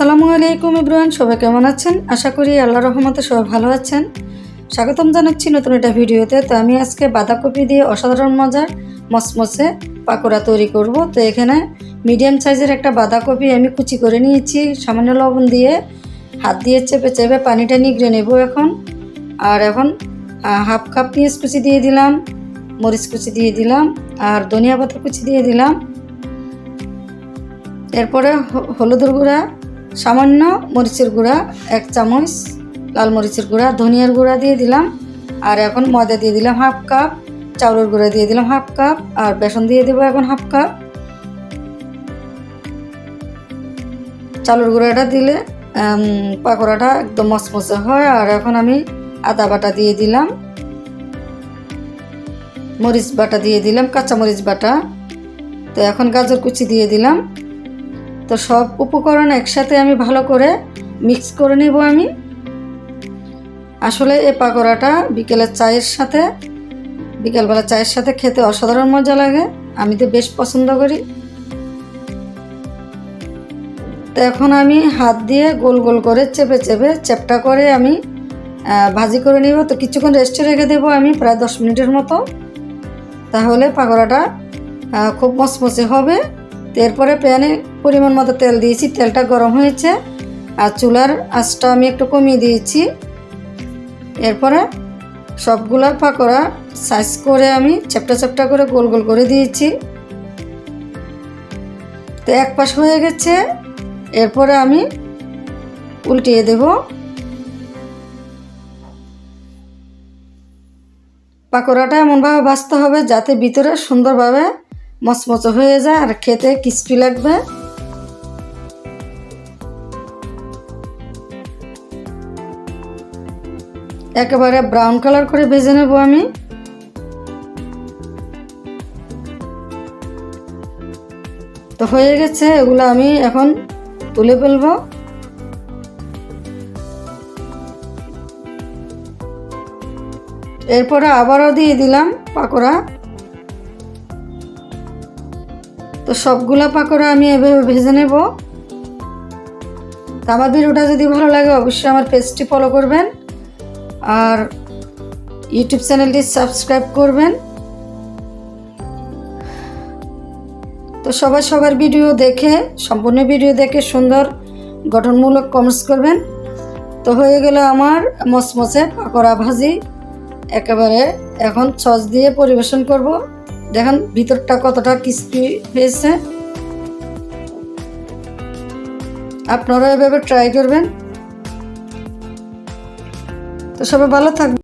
আসসালামু আলাইকুম ইব্রাহিম সবাই কেমন আছেন? আশা করি আল্লাহ রহমতে সবাই ভালো আছেন। স্বাগতম জানাচ্ছি নতুন একটা ভিডিওতে। তো আমি আজকে বাঁধাকপি দিয়ে অসাধারণ মজার মসমসে পাকোড়া তৈরি করব। তো এখানে মিডিয়াম সাইজের একটা বাঁধাকপি আমি কুচি করে নিয়েছি। সামান্য লবণ দিয়ে হাত দিয়ে চেপে চেপে পানিটা নিগড়ে নেব এখন। আর এখন হাফ কাপ পেঁয়াজ কুচি দিয়ে দিলাম, মরিচ কুচি দিয়ে দিলাম, আর ধনিয়া পাতা কুচি দিয়ে দিলাম। এরপরে হ- হলুদের গুঁড়া সামান্য মরিচের গুঁড়া, এক চামচ লাল মরিচের গুঁড়া, ধনিয়ার গুঁড়া দিয়ে দিলাম। আর এখন ময়দা দিয়ে দিলাম হাফ কাপ, চাউলের গুঁড়া দিয়ে দিলাম হাফ কাপ, আর বেসন দিয়ে দেবো এখন হাফ কাপ। চালের গুঁড়াটা দিলে পাকোড়াটা একদম মচমচে হয়। আর এখন আমি আদা বাটা দিয়ে দিলাম। মরিচ বাটা দিয়ে দিলাম কাঁচা মরিচ বাটা। তো এখন গাজর কুচি দিয়ে দিলাম। তো সব উপকরণ একসাথে আমি ভালো করে মিক্স করে নেব আমি। আসলে এ পাকোড়াটা বিকেলের চায়ের সাথে, বিকেলবেলা চায়ের সাথে খেতে অসাধারণ মজা লাগে, আমি তো বেশ পছন্দ করি। তো এখন আমি হাত দিয়ে গোল গোল করে চেপে চেপে চেপটা করে আমি ভাজি করে নিব। তো কিছুক্ষণ রেস্টে রেখে দেবো আমি প্রায় দশ মিনিটের মতো। তাহলে পাকোড়াটা খুব মচমচে হবে। এরপরে প্যানে পরিমাণ মতো তেল দিয়েছি। তেলটা গরম হয়েছে আর চুলার আঁচটা আমি একটু কমিয়ে দিয়েছি। এরপরে সবগুলা পাকোড়া সাইজ করে আমি চ্যাপটা চ্যাপটা করে গোল গোল করে দিয়েছি। তো এক পাশ হয়ে গেছে। এরপরে আমি উল্টিয়ে দেব। পাকোড়াটা এমনভাবে ভাজতে হবে যাতে ভিতরে সুন্দরভাবে মচমচে হয়ে যায় আর খেতে ক্রিস্পি লাগবে। একেবারে ব্রাউন কালার করে ভেজে নেব আমি। তো হয়ে গেছে, এগুলো আমি এখন তুলে ফেলব। এরপরে আবারও দিয়ে দিলাম পাকোড়া। তো সবগুলা পাকোড়া আমি এভাবে ভেজে নেব। তো আমার ভিডিওটা যদি ভালো লাগে অবশ্যই আমার পেজটি ফলো করবেন। আর ইউটিউব চ্যানেলটি সাবস্ক্রাইব করবেন। তো সবাই সবার ভিডিও দেখে, সম্পূর্ণ ভিডিও দেখে সুন্দর, গঠনমূলক কমেন্টস করবেন। তো হয়ে গেল আমার মচমচে পাকোড়া ভাজি। একেবারে এখন সস দিয়ে পরিবেশন করব। দেখেন ভিতরটা কতটা ক্রিস্পি হয়েছে। আপনারা এভাবে ট্রাই করবেন। তো সবাই ভালো থাকবেন।